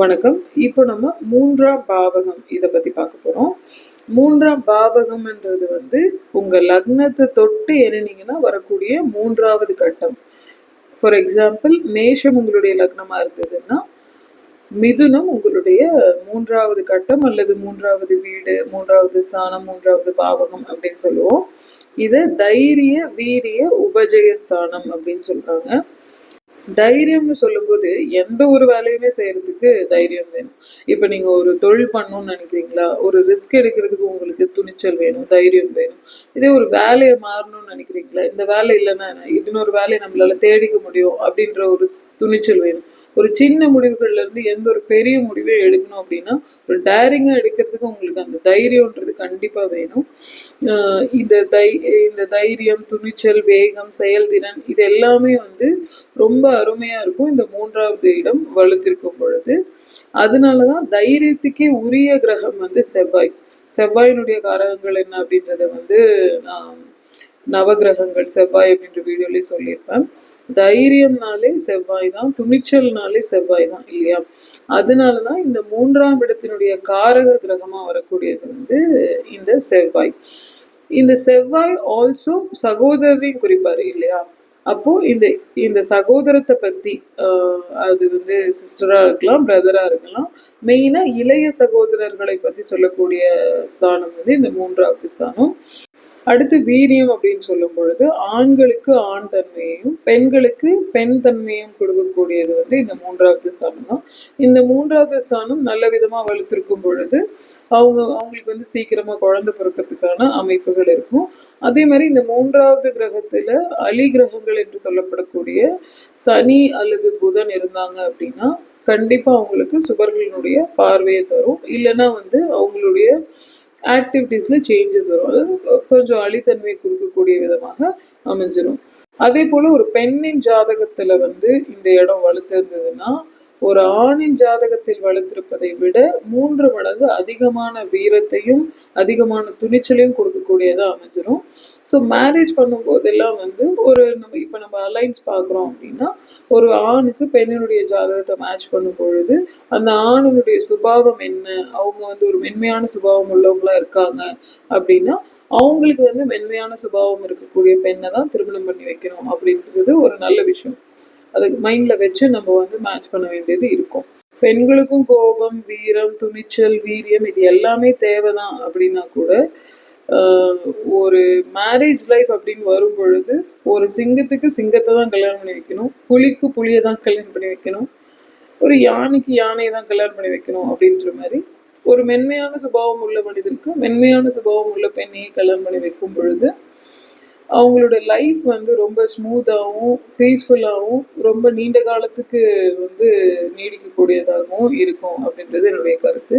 வணக்கம். இப்போ நம்ம மூன்றாம் பாவகம் இதை பற்றி பார்க்க போகிறோம் மூன்றாம் பாவகம்ன்றது வந்து உங்கள் லக்னத்தை தொட்டு எண்ணினீங்கன்னா வரக்கூடிய மூன்றாவது கட்டம். ஃபார் எக்ஸாம்பிள் மேஷம் உங்களுடைய லக்னமாக இருந்ததுன்னா மிதுனம் உங்களுடைய மூன்றாவது கட்டம் அல்லது மூன்றாவது வீடு மூன்றாவது ஸ்தானம் மூன்றாவது பாவகம் அப்படின்னு சொல்லுவோம். இதை தைரிய வீரிய உபஜய ஸ்தானம் அப்படின்னு சொல்கிறாங்க தைரியம்னு சொல்லும்போது எந்த ஒரு வேலையுமே செய்யறதுக்கு தைரியம் வேணும். இப்போ நீங்க ஒரு தொழில் பண்ணணும்னு நினைக்கிறீங்களா? ஒரு ரிஸ்க் எடுக்கிறதுக்கு உங்களுக்கு துணிச்சல் வேணும் தைரியம் வேணும். இதே ஒரு வேலையை மாறணும்னு நினைக்கிறீங்களா? இந்த வேலை இல்லைன்னா இன்னொரு வேலையை நம்மளால தேடிக்க முடியும் அப்படின்ற ஒரு துணிச்சல் வேணும் ஒரு சின்ன முடிவுகள்ல இருந்து எந்த ஒரு பெரிய முடிவே எடுக்கணும் அப்படின்னா ஒரு டேரிங்கா எடுக்கிறதுக்கு உங்களுக்கு அந்த தைரியம்ன்றது கண்டிப்பா வேணும். ஆஹ் இந்த தை இந்த தைரியம் துணிச்சல் வேகம் செயல்திறன் இது எல்லாமே வந்து ரொம்ப அருமையா இருக்கும் இந்த மூன்றாவது இடம் வலுத்திருக்கும் பொழுது. அதனாலதான் தைரியத்துக்கே உரிய கிரகம் வந்து செவ்வாய். செவ்வாயினுடைய காரகங்கள் என்ன அப்படின்றத வந்து நான் நவகிரகங்கள் செவ்வாய் அப்படின்ற வீடியோலயே சொல்லியிருப்பேன். தைரியம்னாலே செவ்வாய் தான் துணிச்சல்னாலே செவ்வாய் தான் இல்லையா? அதனாலதான் இந்த மூன்றாம் இடத்தினுடைய காரக கிரகமா வரக்கூடியது வந்து இந்த செவ்வாய். இந்த செவ்வாய் ஆல்சோ சகோதரரையும் குறிப்பாரு இல்லையா? அப்போ இந்த இந்த சகோதரத்தை பத்தி ஆஹ் அது வந்து சிஸ்டரா இருக்கலாம் பிரதரா இருக்கலாம் மெயினா இளைய சகோதரர்களை பத்தி சொல்லக்கூடிய ஸ்தானம் வந்து இந்த மூன்றாவது ஸ்தானம். அடுத்து வீரியம் அப்படின்னு சொல்லும் பொழுது ஆண்களுக்கு ஆண் தன்மையையும் பெண்களுக்கு பெண் தன்மையும் கொடுக்கக்கூடியது வந்து இந்த மூன்றாவது ஸ்தானம் தான். இந்த மூன்றாவது ஸ்தானம் நல்ல விதமா வலுத்திருக்கும் பொழுது அவங்க அவங்களுக்கு வந்து சீக்கிரமா குழந்தை பிறக்கிறதுக்கான அமைப்புகள் இருக்கும். அதே மாதிரி இந்த மூன்றாவது கிரகத்துல அலி கிரகங்கள் என்று சொல்லப்படக்கூடிய சனி அல்லது புதன் இருந்தாங்க அப்படின்னா கண்டிப்பா அவங்களுக்கு சுபர்களினுடைய பார்வையை தரும். இல்லைன்னா வந்து அவங்களுடைய ஆக்டிவிட்டீஸில் சேஞ்சஸ் வரும். அது கொஞ்சம் அழித்தன்மையை கொடுக்கக்கூடிய விதமாக அமைஞ்சிடும் அதே போல ஒரு பெண்ணின் ஜாதகத்துல வந்து இந்த இடம் வலுத்திருந்ததுன்னா ஒரு ஆணின் ஜாதகத்தில் வளர்த்திருப்பதை விட மூன்று மடங்கு அதிகமான வீரத்தையும் அதிகமான துணிச்சலையும் கொடுக்க கொடுக்கக்கூடியதா அமைஞ்சிரும். ஸோ மேரேஜ் பண்ணும்போதெல்லாம் வந்து ஒரு நம்ம இப்போ நம்ம அலைன்ஸ் பார்க்குறோம் அப்படின்னா ஒரு ஆணுக்கு பெண்ணினுடைய ஜாதகத்தை மேட்ச் பண்ணும் பொழுது அந்த ஆணினுடைய சுபாவம் என்ன? அவங்க வந்து ஒரு மென்மையான சுபாவம் உள்ளவங்களா இருக்காங்க அப்படின்னா அவங்களுக்கு வந்து மென்மையான சுபாவம் இருக்கக்கூடிய பெண்ணை தான் திருமணம் பண்ணி வைக்கணும் அப்படின்றது ஒரு நல்ல விஷயம். அதுக்கு மைண்ட்ல வச்சு நம்ம வந்து மேட்ச் பண்ண வேண்டியது இருக்கும். பெண்களுக்கும் கோபம் வீரம் துணிச்சல் வீரியம் இது எல்லாமே தேவைதான் அப்படின்னா கூட ஒரு மேரேஜ் லைஃப் அப்படின்னு வரும் பொழுது ஒரு சிங்கத்துக்கு சிங்கத்தை தான் கல்யாணம் பண்ணி வைக்கணும் புலிக்கு புலியை தான் கல்யாணம் பண்ணி வைக்கணும் ஒரு யானைக்கு யானையை தான் கல்யாணம் பண்ணி வைக்கணும் அப்படின்ற மாதிரி ஒரு மென்மையான சுபாவம் உள்ள மனிதனுக்கு மென்மையான சுபாவம் உள்ள பெண்ணையை கல்யாணம் பண்ணி வைக்கும் பொழுது அவங்களோட லைஃப் வந்து ரொம்ப ஸ்மூத்தாகவும் பீஸ்ஃபுல்லாகவும் ரொம்ப நீண்ட காலத்துக்கு வந்து நீடிக்கக்கூடியதாகவும் இருக்கும் அப்படின்றது என்னுடைய கருத்து.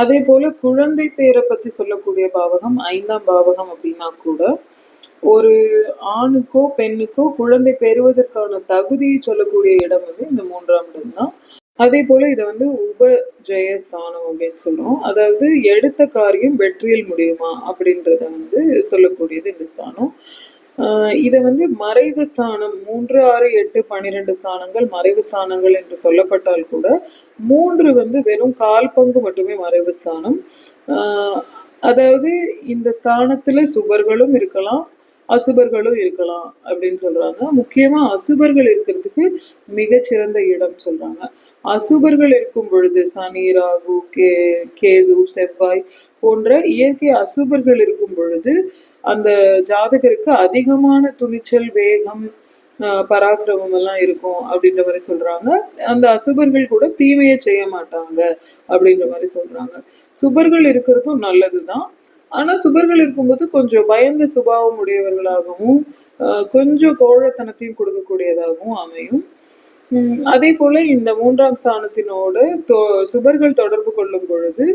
அதே போல குழந்தை பேரை பத்தி சொல்லக்கூடிய பாவகம் ஐந்தாம் பாவகம் அப்படின்னா கூட ஒரு ஆணுக்கோ பெண்ணுக்கோ குழந்தை பெறுவதற்கான தகுதியை சொல்லக்கூடிய இடம் வந்து இந்த மூன்றாம் இடம் தான். அதே போல இதை வந்து உப ஜெயஸ்தானம் அப்படின்னு சொல்றோம். அதாவது எடுத்த காரியம் வெற்றியில் முடியுமா அப்படின்றத வந்து சொல்லக்கூடியது இந்த ஸ்தானம். இதை வந்து மறைவு ஸ்தானம் மூன்று ஆறு எட்டு பன்னிரெண்டு ஸ்தானங்கள் மறைவு ஸ்தானங்கள் என்று சொல்லப்பட்டால் கூட மூன்று வந்து வெறும் கால் பங்கு மட்டுமே மறைவு ஸ்தானம். அதாவது இந்த ஸ்தானத்துல சுபர்களும் இருக்கலாம் அசுபர்களும் இருக்கலாம் அப்படின்னு சொல்றாங்க. முக்கியமா அசுபர்கள் இருக்கிறதுக்கு மிகச்சிறந்த இடம் சொல்றாங்க. அசுபர்கள் இருக்கும் பொழுது சனி ராகு கே கேது செவ்வாய் போன்ற இயற்கை அசுபர்கள் இருக்கும் பொழுது அந்த ஜாதகருக்கு அதிகமான துணிச்சல் வேகம் பராக்கிரமம் எல்லாம் இருக்கும் அப்படின்ற மாதிரி சொல்றாங்க. அந்த அசுபர்கள் கூட தீமையை செய்ய மாட்டாங்க அப்படின்ற மாதிரி சொல்றாங்க. சுபர்கள் இருக்கிறதும் நல்லதுதான். ஆனா சுபர்கள் இருக்கும்போது கொஞ்சம் பயந்த சுபாவம் உடையவர்களாகவும் கொஞ்சம் கோழத்தனத்தையும் கொடுக்கக்கூடியதாகவும் அமையும். அதே போல இந்த மூன்றாம் ஸ்தானத்தினோடு சுபர்கள் தொடர்பு கொள்ளும் பொழுது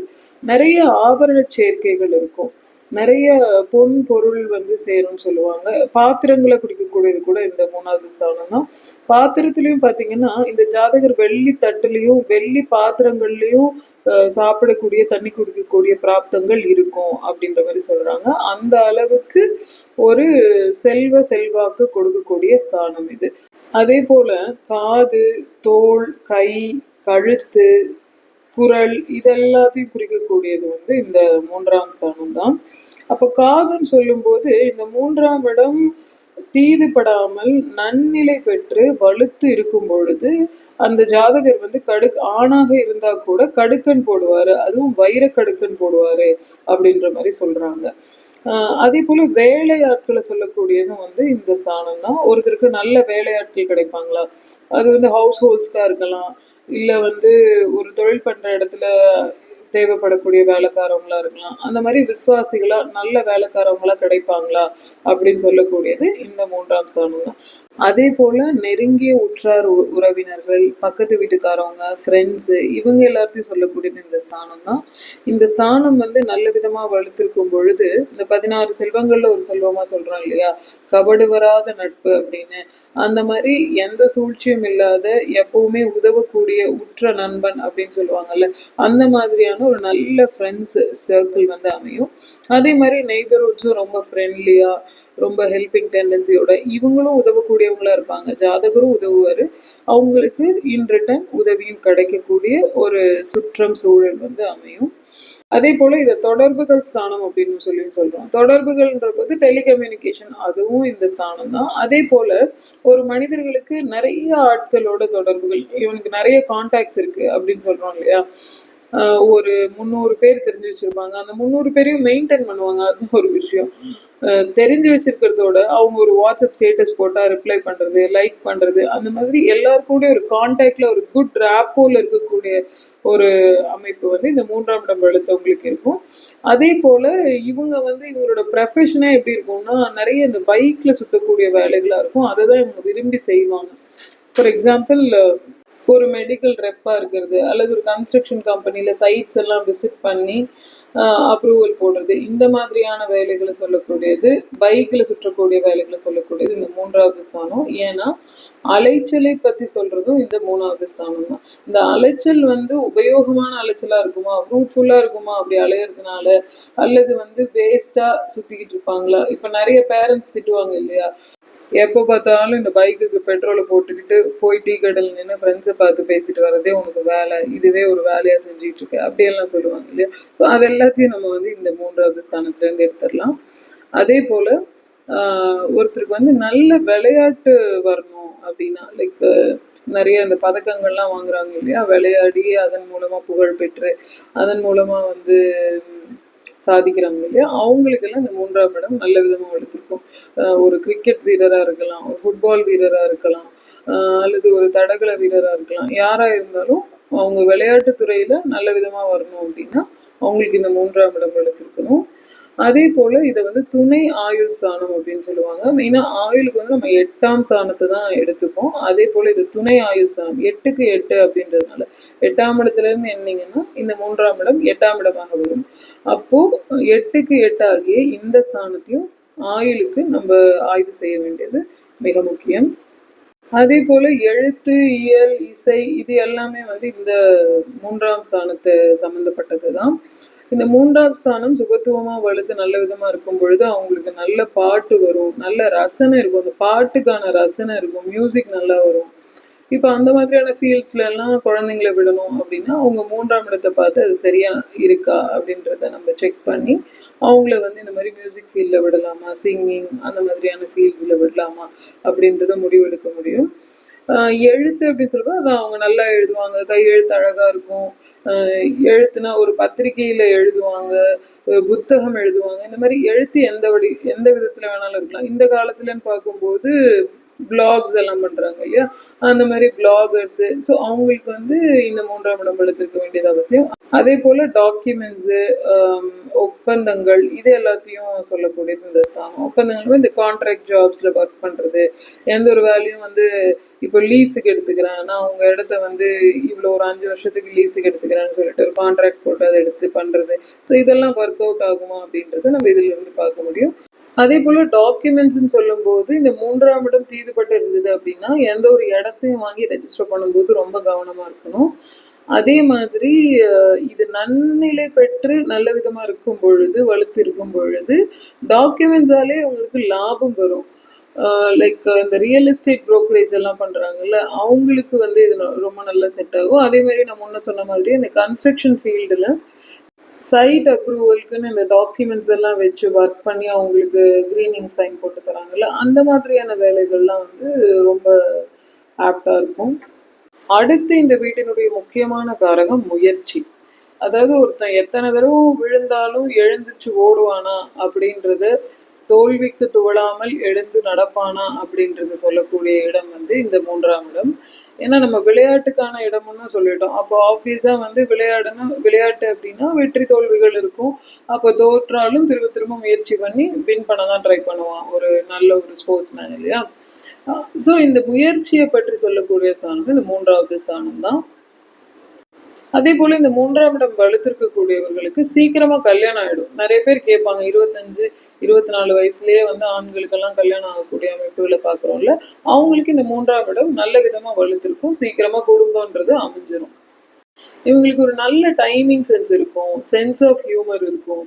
நிறைய ஆபரண சேர்க்கைகள் இருக்கும். நிறைய பொன் பொருள் வந்து சேரும்னு சொல்லுவாங்க. பாத்திரங்களை குறிக்கக்கூடியது கூட இந்த மூணாவது ஸ்தானம் தான். பாத்திரத்துலையும் பார்த்தீங்கன்னா இந்த ஜாதகர் வெள்ளி தட்டுலையும் வெள்ளி பாத்திரங்கள்லையும் அஹ், சாப்பிடக்கூடிய தண்ணி குடிக்கக்கூடிய பிராப்தங்கள் இருக்கும் அப்படின்ற மாதிரி சொல்றாங்க. அந்த அளவுக்கு ஒரு செல்வ செல்வாக்கு கொடுக்கக்கூடிய ஸ்தானம் இது. அதே போல காது தோல் கை கழுத்து குரல் இதெல்லாத்தையும் குறிக்கக்கூடியது வந்து இந்த மூன்றாம் ஸ்தானம் தான் அப்போ காதுன்னு சொல்லும்போது இந்த மூன்றாம் இடம் தீதுபடாமல் நன்னிலை பெற்று வலுத்து இருக்கும் பொழுது அந்த ஜாதகர் வந்து கடு ஆணாக இருந்தா கூட கடுக்கன் போடுவாரு அதுவும் வைர கடுக்கன் போடுவாரு அப்படின்ற மாதிரி சொல்றாங்க. அதே போல வேலையாட்களை சொல்லக்கூடியதும் வந்து இந்த ஸ்தானம் தான் ஒருத்தருக்கு நல்ல வேலையாட்கள் கிடைப்பாங்களா? அது வந்து ஹவுஸ் ஹோல்ட்ஸ்க்கா இருக்கலாம். இல்ல வந்து ஒரு தொழில் பண்ற இடத்துல தேவைப்படக்கூடிய வேலைக்காரவங்களா இருக்கலாம். அந்த மாதிரி விசுவாசிகளா நல்ல வேலைக்காரவங்களா கிடைப்பாங்களா? அப்படின்னு சொல்லக்கூடியது இந்த மூன்றாம் ஸ்தானம் தான். அதே போல நெருங்கிய உற்றார் உறவினர்கள் பக்கத்து வீட்டுக்காரவங்க ஃப்ரெண்ட்ஸு இவங்க எல்லாத்தையும் சொல்லக்கூடியது இந்த ஸ்தானம் தான். இந்த ஸ்தானம் வந்து நல்ல விதமாக வலுத்திருக்கும் பொழுது இந்த பதினாறு செல்வங்கள்ல ஒரு செல்வமா சொல்றோம் இல்லையா? கபடு வராத நட்பு அப்படின்னு. அந்த மாதிரி எந்த சூழ்ச்சியும் இல்லாத எப்பவுமே உதவக்கூடிய உற்ற நண்பன் அப்படின்னு சொல்லுவாங்கல்ல அந்த மாதிரியான ஒரு நல்ல ஃப்ரெண்ட்ஸ் சர்க்கிள் வந்து அமையும். அதே மாதிரி நெய்பர்ஹுட்ஸும் ரொம்ப ஃப்ரெண்ட்லியா ரொம்ப ஹெல்பிங் டெண்டன்சியோட இவங்களும் உதவக்கூடியவங்களா இருப்பாங்க. ஜாதகரும் உதவுவாரு. அவங்களுக்கு இன் ரிட்டர்ன் உதவியும் கிடைக்கக்கூடிய ஒரு சுற்றம் சூழல் வந்து அமையும். அதே போல இதை தொடர்புகள் ஸ்தானம் அப்படின்னு சொல்லி சொல்றோம். தொடர்புகள்ன்ற போது டெலிகம்யூனிகேஷன் அதுவும் இந்த ஸ்தானம் தான். அதே போல ஒரு மனிதர்களுக்கு நிறைய ஆட்களோட தொடர்புகள் இவனுக்கு நிறைய கான்டாக்ட்ஸ் இருக்கு அப்படின்னு சொல்றோம் இல்லையா? ஒரு முந்நூறு பேர் தெரிஞ்சு வச்சுருப்பாங்க. அந்த முந்நூறு பேரையும் மெயின்டைன் பண்ணுவாங்க. அது ஒரு விஷயம். தெரிஞ்சு வச்சிருக்கிறதோட அவங்க ஒரு வாட்ஸ்அப் ஸ்டேட்டஸ் போட்டால் ரிப்ளை பண்ணுறது லைக் பண்ணுறது அந்த மாதிரி எல்லாரும் ஒரு கான்டாக்டில் ஒரு குட் ரேப்போல இருக்கக்கூடிய ஒரு அமைப்பு வந்து இந்த மூன்றாம் இடம் எழுத்தவங்களுக்கு இருக்கும். அதே போல் இவங்க வந்து இவங்களோட ப்ரொஃபஷனே எப்படி இருக்கும்னா நிறைய இந்த பைக்கில் சுற்றக்கூடிய வேலைகளாக இருக்கும். அதை தான் இவங்க விரும்பி செய்வாங்க. ஃபார் எக்ஸாம்பிள் ஒரு மெடிக்கல் ரெப்பாக இருக்கிறது அல்லது ஒரு கன்ஸ்ட்ரக்ஷன் கம்பெனியில் சைட்ஸ் எல்லாம் விசிட் பண்ணி அப்ரூவல் போடுறது. இந்த மாதிரியான வேலைகளை சொல்லக்கூடியது பைக்கில் சுற்றக்கூடிய வேலைகளை சொல்லக்கூடியது இந்த மூன்றாவது ஸ்தானம். ஏன்னா அலைச்சலை பற்றி சொல்கிறதும் இந்த மூணாவது ஸ்தானம் தான். இந்த அலைச்சல் வந்து உபயோகமான அலைச்சலாக இருக்குமா? ஃப்ரூட்ஃபுல்லாக இருக்குமா? அப்படி அலையிறதுனால அல்லது வந்து வேஸ்ட்டாக சுற்றிக்கிட்டு இருப்பாங்களா? இப்போ நிறைய பேரண்ட்ஸ் திட்டுவாங்க இல்லையா? எப்போ பார்த்தாலும் இந்த பைக்குக்கு பெட்ரோலை போட்டுக்கிட்டு போய் டீ கடையில் நின்று ஃப்ரெண்ட்ஸை பார்த்து பேசிட்டு வரதே உனக்கு வேலை. இதுவே ஒரு வேலையாக செஞ்சுக்கிட்டு இருக்கு. அப்படியெல்லாம் சொல்லுவாங்க இல்லையா? ஸோ அதெல்லாம் எல்லாத்தையும் நம்ம வந்து இந்த மூன்றாவது ஸ்தானத்துலேருந்து எடுத்துடலாம். அதே போல் ஒருத்தருக்கு வந்து நல்ல விளையாட்டு வரணும் அப்படின்னா லைக் நிறைய அந்த பதக்கங்கள்லாம் வாங்குறாங்க இல்லையா? விளையாடி அதன் மூலமாக புகழ் பெற்று அதன் மூலமாக வந்து சாதிக்கிறாங்க இல்லையா? அவங்களுக்கெல்லாம் இந்த மூன்றாம் இடம் நல்ல விதமாக எடுத்திருக்கும் ஆஹ் ஒரு கிரிக்கெட் வீரராக இருக்கலாம் ஒரு ஃபுட்பால் வீரராக இருக்கலாம் ஆஹ் அல்லது ஒரு தடகள வீரராக இருக்கலாம். யாராக இருந்தாலும் அவங்க விளையாட்டுத்துறையில் நல்ல விதமாக வரணும் அப்படின்னா அவங்களுக்கு இந்த மூன்றாம் இடம் எடுத்துருக்கணும். அதே போல் இதை வந்து துணை ஆயுள் ஸ்தானம் அப்படின்னு சொல்லுவாங்க. மெயினாக ஆயுளுக்கு வந்து நம்ம எட்டாம் ஸ்தானத்தை தான் எடுத்துப்போம். அதே போல் இது துணை ஆயுள் ஸ்தானம் எட்டுக்கு எட்டு அப்படின்றதுனால எட்டாம் இடத்துல இருந்து என்னீங்கன்னா இந்த மூன்றாம் இடம் எட்டாம் இடமாக வரும். அப்போது எட்டுக்கு எட்டாகிய இந்த ஸ்தானத்தையும் ஆயுளுக்கு நம்ம ஆய்வு செய்ய வேண்டியது மிக முக்கியம். அதே போல எழுத்து இயல் இசை இது எல்லாமே வந்து இந்த மூன்றாம் ஸ்தானத்தை சம்பந்தப்பட்டது தான் இந்த மூன்றாம் ஸ்தானம் சுகத்துவமா வலுத்து நல்ல விதமா இருக்கும் பொழுது அவங்களுக்கு நல்ல பாட்டு வரும் நல்ல ரசனை இருக்கும். அந்த பாட்டுக்கான ரசனை இருக்கும் மியூசிக் நல்லா வரும். இப்போ அந்த மாதிரியான ஃபீல்ட்ஸ்ல எல்லாம் குழந்தைங்களை விடணும் அப்படின்னா அவங்க மூன்றாம் இடத்தை பார்த்து அது சரியா இருக்கா அப்படின்றத நம்ம செக் பண்ணி அவங்கள வந்து இந்த மாதிரி மியூசிக் ஃபீல்டில் விடலாமா? சிங்கிங் அந்த மாதிரியான ஃபீல்ட்ஸில் விடலாமா? அப்படின்றத முடிவெடுக்க முடியும். ஆஹ் எழுத்து அப்படின்னு சொல்லும்போது அது அவங்க நல்லா எழுதுவாங்க. கையெழுத்து அழகா இருக்கும். எழுத்துனா ஒரு பத்திரிகையில் எழுதுவாங்க. புத்தகம் எழுதுவாங்க. இந்த மாதிரி எழுத்து எந்த வடி எந்த விதத்துல வேணாலும் இருக்கலாம். இந்த காலத்துலன்னு பார்க்கும்போது பிளாக்ஸ் எல்லாம் பண்றாங்க இல்லையா? அந்த மாதிரி பிளாகர்ஸு ஸோ அவங்களுக்கு வந்து இந்த மூன்றாம் இடம் எடுத்திருக்க வேண்டியது அவசியம். அதே போல டாக்குமெண்ட்ஸு um, ஒப்பந்தங்கள் இது எல்லாத்தையும் சொல்லக்கூடியது இந்த ஸ்தானம். ஒப்பந்தங்கள் இந்த கான்ட்ராக்ட் ஜாப்ஸ்ல ஒர்க் பண்றது. எந்த ஒரு வேலையும் வந்து இப்போ லீஸுக்கு எடுத்துக்கிறேன் நான் அவங்க இடத்த வந்து இவ்வளோ ஒரு அஞ்சு வருஷத்துக்கு லீஸுக்கு எடுத்துக்கிறேன்னு சொல்லிட்டு ஒரு கான்ட்ராக்ட் போட்டு அதை எடுத்து பண்றது. ஸோ இதெல்லாம் ஒர்க் அவுட் ஆகுமா அப்படின்றத நம்ம இதுல இருந்து பார்க்க முடியும். அதே போல் டாக்குமெண்ட்ஸ்னு சொல்லும்போது இந்த மூன்றாம் இடம் தீதுபட்டு இருந்தது அப்படின்னா எந்த ஒரு இடத்தையும் வாங்கி ரெஜிஸ்டர் பண்ணும்போது ரொம்ப கவனமாக இருக்கணும். அதே மாதிரி இது நன்னிலை பெற்று நல்ல விதமாக இருக்கும் பொழுது வலுத்து இருக்கும் பொழுது டாக்குமெண்ட்ஸாலே உங்களுக்கு லாபம் வரும். லைக் இந்த ரியல் எஸ்டேட் ப்ரோக்கரேஜ் எல்லாம் பண்ணுறாங்கல்ல அவங்களுக்கு வந்து இது ரொம்ப நல்லா செட் ஆகும். அதே மாதிரி நான் முன்ன சொன்ன மாதிரி இந்த கன்ஸ்ட்ரக்ஷன் ஃபீல்டில் சைட் அப்ரூவலுக்குன்னு இந்த டாக்குமெண்ட்ஸ் எல்லாம் வச்சு ஒர்க் பண்ணி அவங்களுக்கு க்ரீனிங் சைன் போட்டு தராங்கல்ல அந்த மாதிரியான வேலைகள்லாம் வந்து ரொம்ப ஆப்டாக இருக்கும். அடுத்து இந்த வீட்டினுடைய முக்கியமான காரகம் முயற்சி. அதாவது ஒருத்தன் எத்தனை தடவை விழுந்தாலும் எழுந்துச்சு ஓடுவானா அப்படின்றத தோல்விக்கு துவளாமல் எழுந்து நடப்பானா அப்படின்றது சொல்லக்கூடிய இடம் வந்து இந்த மூன்றாம் இடம். ஏன்னா நம்ம விளையாட்டுக்கான இடம்னு சொல்லிட்டோம். அப்போ ஆப்வியஸாக வந்து விளையாடுனா விளையாட்டு அப்படின்னா வெற்றி தோல்விகள் இருக்கும். அப்போ தோற்றாலும் திரும்ப திரும்ப முயற்சி பண்ணி வின் பண்ண தான் ட்ரை பண்ணுவான். ஒரு நல்ல ஒரு ஸ்போர்ட்ஸ் மேன் இல்லையா ஸோ இந்த முயற்சியை பற்றி சொல்லக்கூடிய ஸ்தானம் இந்த மூன்றாவது ஸ்தானம் தான். அதே போல இந்த மூன்றாம் இடம் வலுத்திருக்கக்கூடியவர்களுக்கு சீக்கிரமா கல்யாணம் ஆயிடும். நிறைய பேர் கேட்பாங்க இருபத்தஞ்சு இருபத்தி நாலு வயசுலயே வந்து ஆண்களுக்கெல்லாம் கல்யாணம் ஆகக்கூடிய அமைப்புகளை பார்க்குறோம்ல அவங்களுக்கு இந்த மூன்றாம் இடம் நல்ல விதமா வலுத்திருக்கும். சீக்கிரமா குடும்பம்ன்றது அமைஞ்சிரும். இவங்களுக்கு ஒரு நல்ல டைமிங் சென்ஸ் இருக்கும் சென்ஸ் ஆஃப் ஹியூமர் இருக்கும்.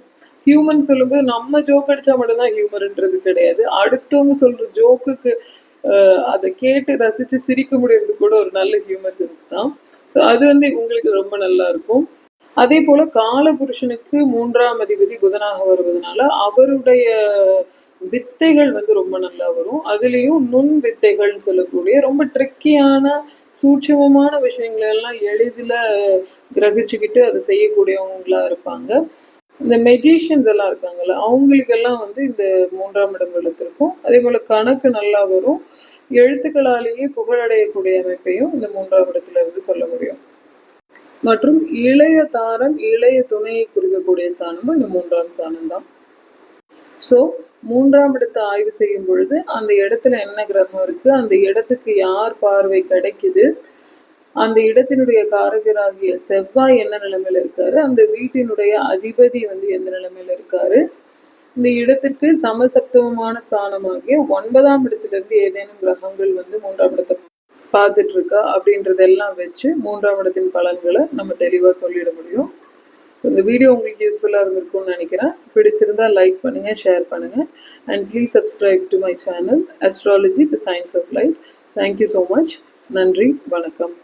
ஹியூமன் சொல்லும்போது நம்ம ஜோக் அடிச்சா மட்டும்தான் ஹியூமர்ன்றது கிடையாது. அடுத்தவங்க சொல்ற ஜோக்குக்கு அதை கேட்டு ரசித்து சிரிக்க முடியறது கூட ஒரு நல்ல ஹியூமர் சென்ஸ் தான். ஸோ அது வந்து உங்களுக்கு ரொம்ப நல்லா இருக்கும் அதே போல காலபுருஷனுக்கு மூன்றாம் அதிபதி புதனாக வருவதனால அவருடைய வித்தைகள் வந்து ரொம்ப நல்லா வரும். அதுலேயும் நுண் வித்தைகள்னு சொல்லக்கூடிய ரொம்ப ட்ரிக்கியான சூட்சமமான விஷயங்களெல்லாம் எளிதில் கிரகிச்சுக்கிட்டு அதை செய்யக்கூடியவங்களா இருப்பாங்க. இந்த மெஜிஷியன்ஸ் எல்லாம் இருக்காங்கல்ல அவங்களுக்கெல்லாம் வந்து இந்த மூன்றாம் இடம் எழுத்திருக்கும் அதே போல் கணக்கு நல்லா வரும். எழுத்துக்களாலேயே புகழடையக்கூடிய அமைப்பையும் இந்த மூன்றாம் இடத்துல இருந்து சொல்ல முடியும். மற்றும் இளைய தாரம் இளைய துணையை குறிக்கக்கூடிய ஸ்தானமும் இந்த மூன்றாம் ஸ்தானம் தான். ஸோ மூன்றாம் இடத்தை ஆய்வு செய்யும் பொழுது அந்த இடத்துல என்ன கிரகம் இருக்கு அந்த இடத்துக்கு யார் பார்வை கிடைக்குது அந்த இடத்தினுடைய காரகராகிய செவ்வாய் என்ன நிலைமையில இருக்காரு? அந்த வீட்டினுடைய அதிபதி வந்து எந்த நிலைமையில இருக்காரு? இந்த இடத்திற்கு சமசப்தமமான ஸ்தானமாகிய ஒன்பதாம் இடத்திலிருந்து ஏதேனும் கிரகங்கள் வந்து மூன்றாம் இடத்தை பார்த்துட்டு இருக்கா அப்படின்றதெல்லாம் வச்சு மூன்றாம் இடத்தின் பலன்களை நம்ம தெளிவாக சொல்லிட முடியும். ஸோ இந்த வீடியோ உங்களுக்கு யூஸ்ஃபுல்லாக இருந்திருக்கும்னு நினைக்கிறேன். பிடிச்சிருந்தா லைக் பண்ணுங்க ஷேர் பண்ணுங்க. And please subscribe to my channel astrology the science of light thank you so much நன்றி வணக்கம்.